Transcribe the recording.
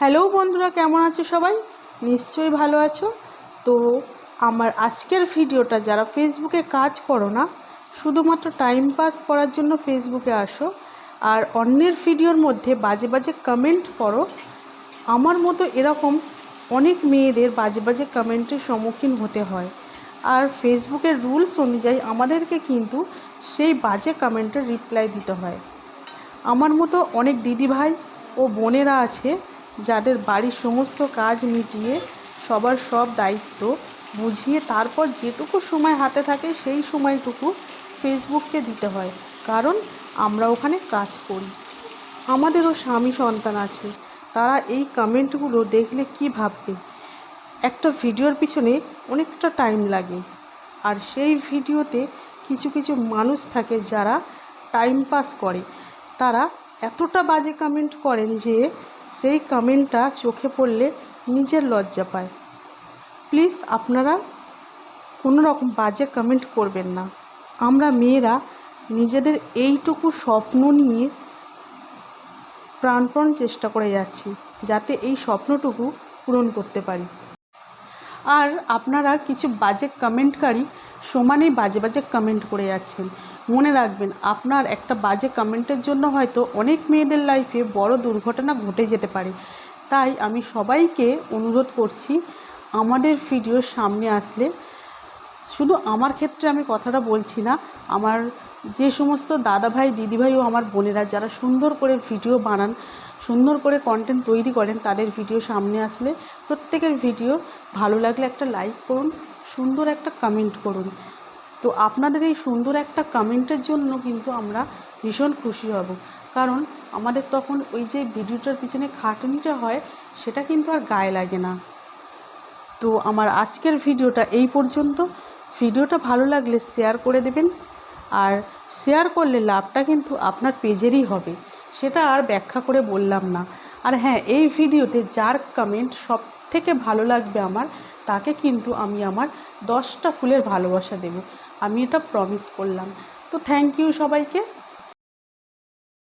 Hello বন্ধুরা, কেমন আছো সবাই? নিশ্চয়ই ভালো আছো। তো আমার আজকের ভিডিওটা যারা ফেসবুকে কাজ করো না, শুধুমাত্র টাইম পাস করার জন্য ফেসবুকে আসো আর অন্যের ভিডিওর মধ্যে বাজে বাজে কমেন্ট করো, আমার মতো এরকম অনেক মেয়েদের বাজে বাজে কমেন্টের সম্মুখীন হতে হয়। আর ফেসবুকের রুলস অনুযায়ী আমাদেরকে কিন্তু সেই বাজে কমেন্টের রিপ্লাই দিতে হয়। আমার মতো অনেক দিদিভাই ও বোনেরা আছে যাদের বাড়ির সমস্ত কাজ মিটিয়ে সবার সব দায়িত্ব বুঝিয়ে তারপর যেটুকু সময় হাতে থাকে সেই সময়টুকু ফেসবুককে দিতে হয়, কারণ আমরা ওখানে কাজ করি। আমাদেরও স্বামী সন্তান আছে, তারা এই কমেন্টগুলো দেখলে কি ভাববে? একটা ভিডিওর পিছনে অনেকটা টাইম লাগে, আর সেই ভিডিওতে কিছু কিছু মানুষ থাকে যারা টাইম পাস করে। তারা এতটা বাজে কমেন্ট করেন যে সেই কমেন্টটা চোখে পড়লে নিজের লজ্জা পায়। প্লিজ আপনারা কোনো রকম বাজে কমেন্ট করবেন না। আমরা মেয়েরা নিজেদের এইটুকু স্বপ্ন নিয়ে প্রাণপণ চেষ্টা করে যাচ্ছি, যাতে এই স্বপ্নটুকু পূরণ করতে পারি। আর আপনারা কিছু বাজে কমেন্টকারী সমানেই বাজে বাজে কমেন্ট করে যাচ্ছেন। মনে রাখবেন, আপনার একটা বাজে কমেন্টের জন্য হয়তো অনেক মেয়েদের লাইফে বড় দুর্ঘটনা ঘটে যেতে পারে। তাই আমি সবাইকে অনুরোধ করছি, আমাদের ভিডিও সামনে আসলে শুধু আমার ক্ষেত্রে আমি কথাটা বলছি না, আমার যে সমস্ত দাদাভাই, দিদিভাই ও আমার বোনেরা যারা সুন্দর করে ভিডিও বানান, সুন্দর করে কন্টেন্ট তৈরি করেন, তাদের ভিডিও সামনে আসলে প্রত্যেকের ভিডিও ভালো লাগলে একটা লাইক করুন সুন্দর একটা কমেন্ট করুন। তো আপনাদের এই সুন্দর একটা কমেন্টের জন্য কিন্তু আমরা ভীষণ খুশি হব। কারণ আমাদের তখন ওই যে ভিডিওটার পিছনে খাটুনিটা হয়, সেটা কিন্তু আর গায়ে লাগে না। তো আমার আজকের ভিডিওটা এই পর্যন্ত। ভিডিওটা ভালো লাগলে শেয়ার করে দেবেন। আর শেয়ার করলে লাভটা কিন্তু আপনার পেজেরই হবে। সেটা আর ব্যাখ্যা করে বললাম না। আর হ্যাঁ এই ভিডিওতে যার কমেন্ট সব থেকে ভালো লাগবে আমার তাকে কিন্তু আমি আমার দশটা ফুলের ভালোবাসা দেব। আমি এটা প্রমিস করলাম। তো থ্যাংক ইউ সবাইকে।